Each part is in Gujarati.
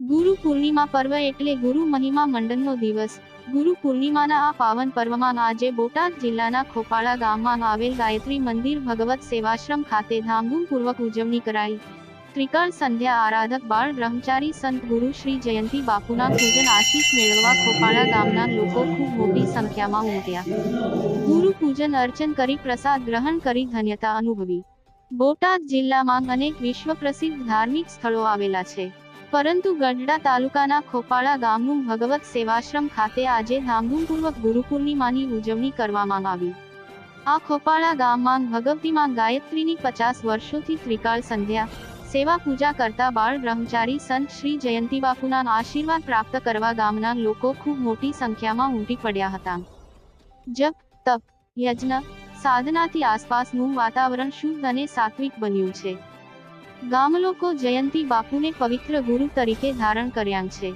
ગુરુ પૂર્ણિમા પર્વ એટલે ગુરુ મહિમા મંડનનો દિવસ. ગુરુ પૂર્ણિમાના આ પાવન પર્વમાં આજે બોટાદ જિલ્લાના ખોપાળા ગામમાં આવેલ ગાયત્રી મંદિર ભગવત સેવાશ્રમ ખાતે ધામધૂમપૂર્વક ઉજવણી કરાઈ. ત્રિકાળ સંધ્યા આરાધક બાળ બ્રહ્મચારી સંત ગુરુ શ્રી જયંતી બાપુના પૂજન આશીષ મેળવવા ખોપાળા ગામના લોકો ખૂબ મોટી સંખ્યામાં ઉમટ્યા. ગુરુ પૂજન અર્ચન કરી પ્રસાદ ગ્રહણ કરી ધન્યતા અનુભવી. બોટાદ જિલ્લામાં અનેક વિશ્વ પ્રસિદ્ધ ધાર્મિક સ્થળો આવેલા છે. પરંતુ ગઢડા તાલુકાના ખોપાળા ગામનું ભગવત સેવાશ્રમ ખાતે આજે ધામધૂમપૂર્વક ગુરુપૂર્ણિમાની ઉજવણી કરવામાં આવી. આ ખોપાળા ગામમાં ભગવતીમાં ગાયત્રીની પચાસ વર્ષોથી ત્રિકાળ સંધ્યા, સેવા પૂજા કરતા બાળ બ્રહ્મચારી સંત શ્રી જયંતી બાપુના આશીર્વાદ પ્રાપ્ત કરવા ગામના લોકો ખૂબ મોટી સંખ્યામાં ઉમટી પડ્યા હતા. જપ, તપ, યજ્ઞ, સાધનાથી આસપાસનું વાતાવરણ શુદ્ધ અને સાત્વિક બન્યું છે. ગામ લોકો જયંતી બાપુને પવિત્ર ગુરુ તરીકે ધારણ કર્યા છે.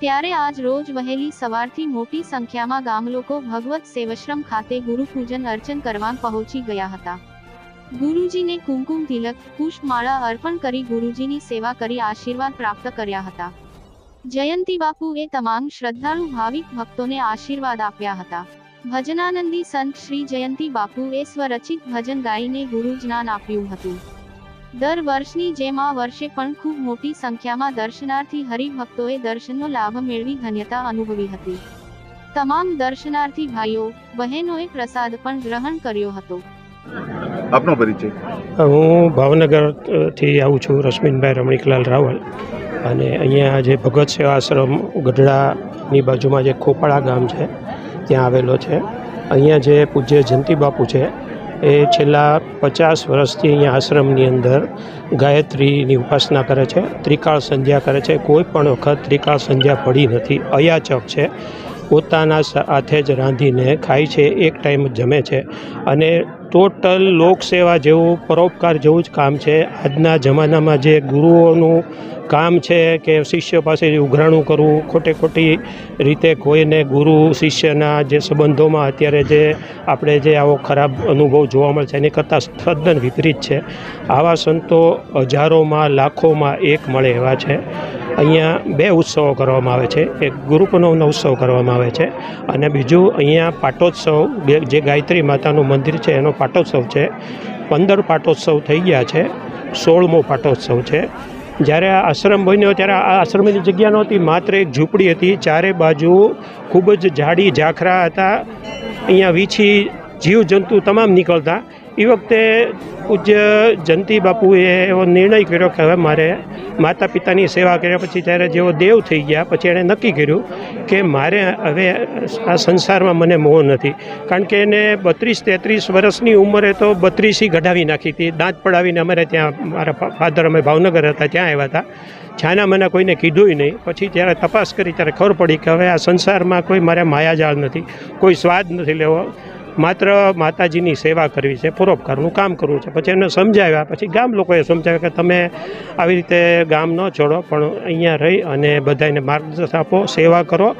ત્યારે આજ રોજ વહેલી સવારથી મોટી સંખ્યામાં ગામ લોકો ભગવત સેવશ્રમ ખાતે ગુરુ પૂજન અર્ચન કરવા પહોંચી ગયા હતા. ગુરુજીને કુમકુમ તિલક, પુષ્પમાળા અર્પણ કરી ગુરુજીની સેવા કરી આશીર્વાદ પ્રાપ્ત કર્યા હતા. જયંતી બાપુએ તમામ શ્રદ્ધાળુ ભાવિક ભક્તોને આશીર્વાદ આપ્યા હતા. ભજનાનંદી સંત શ્રી જયંતી બાપુએ સ્વરચિત ભજન ગાઈને ગુરુ જ્ઞાન આપ્યું હતું. દર વર્ષની જેમ આ વર્ષે પણ ખૂબ મોટી સંખ્યામાં દર્શનાર્થી હરિભક્તોએ દર્શનનો લાભ મેળવી ધન્યતા અનુભવી હતી. તમામ દર્શનાર્થી ભાઈઓ બહેનોએ પ્રસાદ પણ ગ્રહણ કર્યો હતો. આપનો પરિચય. હું ભાવનગરથી આવું છું રશ્મિનભાઈ રમણીકલાલ રાવલ. અને અહીંયા જે ભગત સેવા આશ્રમ ગઢડાની બાજુમાં જે ખોપાળા ગામ છે ત્યાં આવેલો છે. અહીંયા જે પૂજ્ય જયંતી બાપુ છે એ છેલ્લા પચાસ વર્ષથી અહીંયા આશ્રમની અંદર ગાયત્રીની ઉપાસના કરે છે, ત્રિકાળ સંધ્યા કરે છે. કોઈ પણ વખત ત્રિકાળ સંધ્યા પડી નથી. અયાચક છે. પોતાના સાથે જ રાંધીને ખાય છે, એક ટાઈમ જમે છે અને ટોટલ લોકસેવા જેવું, પરોપકાર જેવું જ કામ છે. આજના જમાનામાં જે ગુરુઓનું કામ છે કે શિષ્ય પાસેથી ઉઘરાણું કરવું, ખોટે ખોટી રીતે કોઈને ગુરુ, શિષ્યના જે સંબંધોમાં અત્યારે જે આપણે જે આવો ખરાબ અનુભવ જોવા મળે છે, એની કરતાં તદ્દન વિપરીત છે. આવા સંતો હજારોમાં, લાખોમાં એક મળે એવા છે. અહીંયા બે ઉત્સવો કરવામાં આવે છે. એક ગુરુ પૂનમનો ઉત્સવ કરવામાં આવે છે. અને બીજું અહીંયા પાટોત્સવ, જે ગાયત્રી માતાનું મંદિર છે, એનો પાટોત્સવ છે. પંદર પાટોત્સવ થઈ ગયા છે. સોળમો પાટોત્સવ છે. જ્યારે આ આશ્રમ બન્યો ત્યારે આ આશ્રમની જગ્યા નહોતી, માત્ર એક ઝૂંપડી હતી. ચારે બાજુ ખૂબ જ જાડી ઝાખરા હતા. અહીંયા વીછી જીવજંતુ તમામ નીકળતા. એ વખતે પૂજ્ય જયંતિ બાપુએ એવો નિર્ણય કર્યો કે હવે મારે માતા પિતાની સેવા કર્યા પછી ત્યારે જેઓ દેવ થઈ ગયા, પછી એણે નક્કી કર્યું કે મારે હવે આ સંસારમાં મને મોહ નથી. કારણ કે એને બત્રીસ તેત્રીસ વર્ષની ઉંમરે તો બત્રીસી કઢાવી નાખી હતી. દાંત પડાવીને અમારે ત્યાં મારા ફાધર અમે ભાવનગર હતા, ત્યાં આવ્યા હતા. છાના મને કોઈને કીધુંય નહીં. પછી જ્યારે તપાસ કરી ત્યારે ખબર પડી કે હવે આ સંસારમાં કોઈ મારે માયાજાળ નથી. કોઈ સ્વાદ નથી લેવો. માત્ર માતાજીની સેવા કરવી છે, પરોપકારનું કામ કરવું છે. પછી એમને સમજાવ્યા, પછી ગામ લોકોએ સમજાવ્યા કે તમે આવી રીતે ગામ ન છોડો, પણ અહીંયા રહી અને બધાને માર્ગદર્શન આપો, સેવા કરો,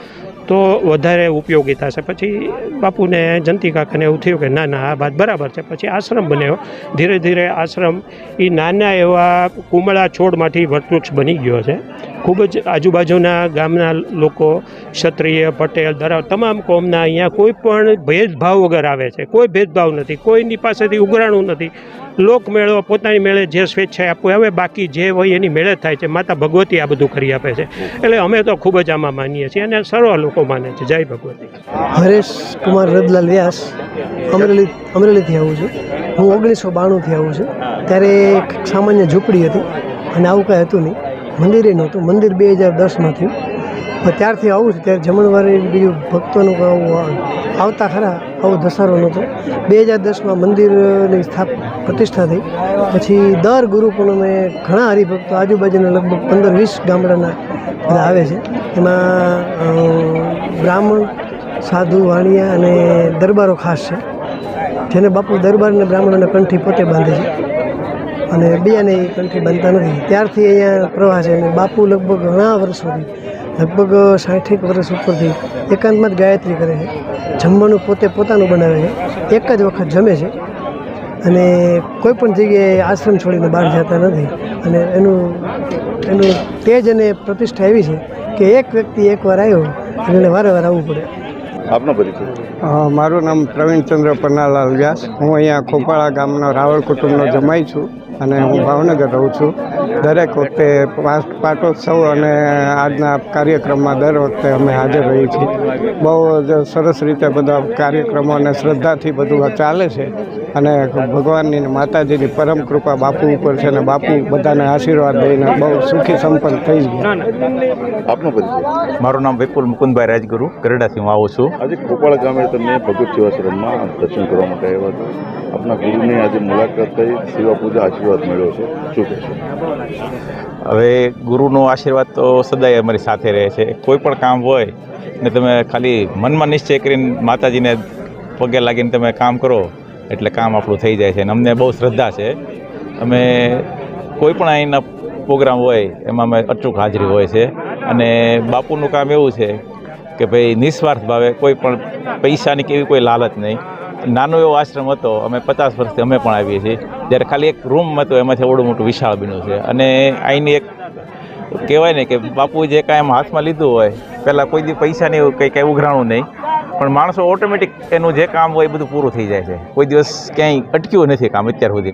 તો વધારે ઉપયોગી થશે પછી બાપુને જંતી કાકાને એવું થયું કે ના ના, આ વાત બરાબર છે. પછી આશ્રમ બન્યો. ધીરે ધીરે આશ્રમ એ નાના એવા કુમળા છોડમાંથી વટવૃક્ષ બની ગયો છે. ખૂબ જ આજુબાજુના ગામના લોકો, ક્ષત્રિય, પટેલ દરાવ તમામ કોમના અહીંયા કોઈ પણ ભેદભાવ વગર આવે છે. કોઈ ભેદભાવ નથી. કોઈની પાસેથી ઉઘરાણું નથી. લોકમેળો પોતાની મેળે જે સ્વેચ્છાએ આપવું હવે બાકી જે હોય એની મેળે થાય છે. માતા ભગવતી આ બધું કરી આપે છે. એટલે અમે તો ખૂબ જ આમાં માનીએ છીએ અને સર્વ લોકો માને છે. જય ભગવતી. હરેશ કુમાર રદલાલ વ્યાસ. અમરેલી, અમરેલીથી આવું છું. હું ઓગણીસો બાણુંથી આવું છું. ત્યારે એક સામાન્ય ઝૂંપડી હતી અને આવું કાંઈ હતું નહીં. મંદિરે નહોતું. મંદિર બે હજાર દસમાં થયું. પણ ત્યારથી આવું છે. ત્યારે જમણવારે બીજું ભક્તોનું આવું આવતા ખરા. આવો ધસારો નહોતો. બે હજાર દસમાં મંદિરની સ્થાપ, પ્રતિષ્ઠા થઈ. પછી દર ગુરુ પૂનમે ઘણા હરિભક્તો આજુબાજુના લગભગ પંદર વીસ ગામડાના બધા આવે છે. એમાં બ્રાહ્મણ, સાધુ, વાણિયા અને દરબારો ખાસ છે. જેને બાપુ દરબારને બ્રાહ્મણોને કંઠી પોતે બાંધે છે. અને બીજાને એ કંઠી બનતા નથી. ત્યારથી અહીંયા પ્રવાહ છે અને બાપુ લગભગ ઘણા વર્ષોથી લગભગ સાઠેક વર્ષ ઉપરથી એકાંતમાં જ ગાયત્રી કરે છે. જમવાનું પોતે પોતાનું બનાવે છે. એક જ વખત જમે છે. અને કોઈ પણ જગ્યાએ આશ્રમ છોડીને બહાર જતા નથી. અને એનું એનું તેજ અને પ્રતિષ્ઠા એવી છે કે એક વ્યક્તિ એકવાર આવ્યો એટલે એને વારંવાર આવવું પડે. આપનો પરિચય? મારું નામ પ્રવીણચંદ્ર પન્નાલાલ વ્યાસ. હું અહીંયા ખોપાળા ગામનો રાવળ કુટુંબનો જમાઈ છું. અને હું ભાવનગર રહું છું. દરેક વખતે પાટોત્સવ અને આજના કાર્યક્રમમાં દર વખતે અમે હાજર રહીએ છીએ. બહુ જ સરસ રીતે બધા કાર્યક્રમો અને શ્રદ્ધાથી બધું ચાલે છે. અને ભગવાનની માતાજીની પરમ કૃપા બાપુ ઉપર છે અને બાપુ બધાને આશીર્વાદ દઈને બહુ સુખી સંપન્ન થઈ ગયા. આપનો પરિચય. મારું નામ વિપુલ મુકુંદભાઈ રાજગુરુ ગરડાથી હું આવું છું. આજે ખોપાળા ગામે તમે ભગવત સેવાશ્રમમાં દર્શન કરવા માટે આવ્યા છો આપના ગુરુની આજે મુલાકાત થઈ સેવા પૂજા આશીર્વાદ મળ્યો છે. શું કહેશો હવે ગુરુનો આશીર્વાદ તો સદાય અમારી સાથે રહે છે. કોઈ પણ કામ હોય ને તમે ખાલી મનમાં નિશ્ચય કરીને માતાજીને પગે લાગીને તમે કામ કરો એટલે કામ આપણું થઈ જાય છે અને અમને બહુ શ્રદ્ધા છે. અમે કોઈ પણ અહીંના પ્રોગ્રામ હોય, એમાં અમે અચૂક હાજરી હોય છે. અને બાપુનું કામ એવું છે કે ભાઈ નિસ્વાર્થ ભાવે કોઈ પણ પૈસાની કેવી કોઈ લાલચ નહીં. નાનો એવો આશ્રમ હતો, અમે પચાસ વર્ષથી અમે પણ આવીએ છીએ. જ્યારે ખાલી એક રૂમ હતો, એમાંથી એવડું મોટું વિશાળ બન્યું છે. અને અહીંની એક કહેવાય ને કે બાપુ જે કાંઈ એમ હાથમાં લીધું હોય, પહેલાં કોઈ દી પૈસાની કંઈ કંઈ ઉઘરાણું નહીં. પણ માણસો ઓટોમેટિક એનું જે કામ હોય એ બધું પૂરું થઈ જાય છે. કોઈ દિવસ ક્યાંય અટક્યું નથી કામ અત્યાર સુધી.